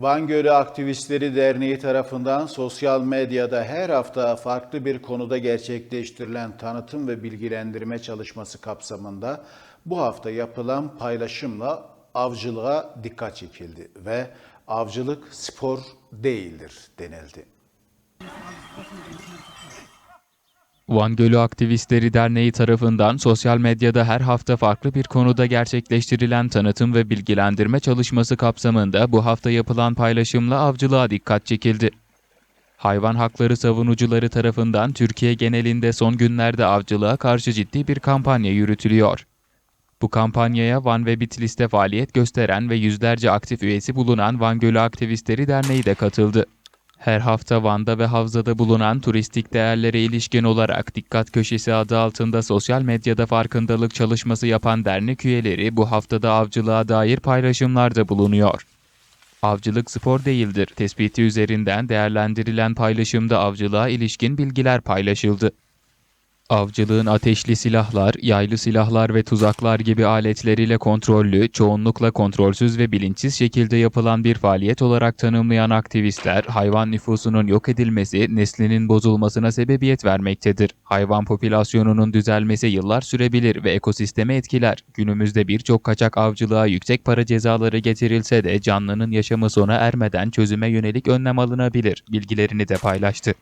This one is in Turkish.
Van Gölü Aktivistleri Derneği tarafından sosyal medyada her hafta farklı bir konuda gerçekleştirilen tanıtım ve bilgilendirme çalışması kapsamında bu hafta yapılan paylaşımla avcılığa dikkat çekildi ve avcılık spor değildir denildi. Van Gölü Aktivistleri Derneği tarafından sosyal medyada her hafta farklı bir konuda gerçekleştirilen tanıtım ve bilgilendirme çalışması kapsamında bu hafta yapılan paylaşımla avcılığa dikkat çekildi. Hayvan hakları savunucuları tarafından Türkiye genelinde son günlerde avcılığa karşı ciddi bir kampanya yürütülüyor. Bu kampanyaya Van ve Bitlis'te faaliyet gösteren ve yüzlerce aktif üyesi bulunan Van Gölü Aktivistleri Derneği de katıldı. Her hafta Van'da ve Havza'da bulunan turistik değerlere ilişkin olarak Dikkat Köşesi adı altında sosyal medyada farkındalık çalışması yapan dernek üyeleri bu haftada avcılığa dair paylaşımlarda bulunuyor. Avcılık spor değildir tespiti üzerinden değerlendirilen paylaşımda avcılığa ilişkin bilgiler paylaşıldı. Avcılığın ateşli silahlar, yaylı silahlar ve tuzaklar gibi aletleriyle kontrollü, çoğunlukla kontrolsüz ve bilinçsiz şekilde yapılan bir faaliyet olarak tanımlayan aktivistler, hayvan nüfusunun yok edilmesi, neslinin bozulmasına sebebiyet vermektedir. Hayvan popülasyonunun düzelmesi yıllar sürebilir ve ekosistemi etkiler. Günümüzde birçok kaçak avcılığa yüksek para cezaları getirilse de canlının yaşamı sona ermeden çözüme yönelik önlem alınabilir. Bilgilerini de paylaştı.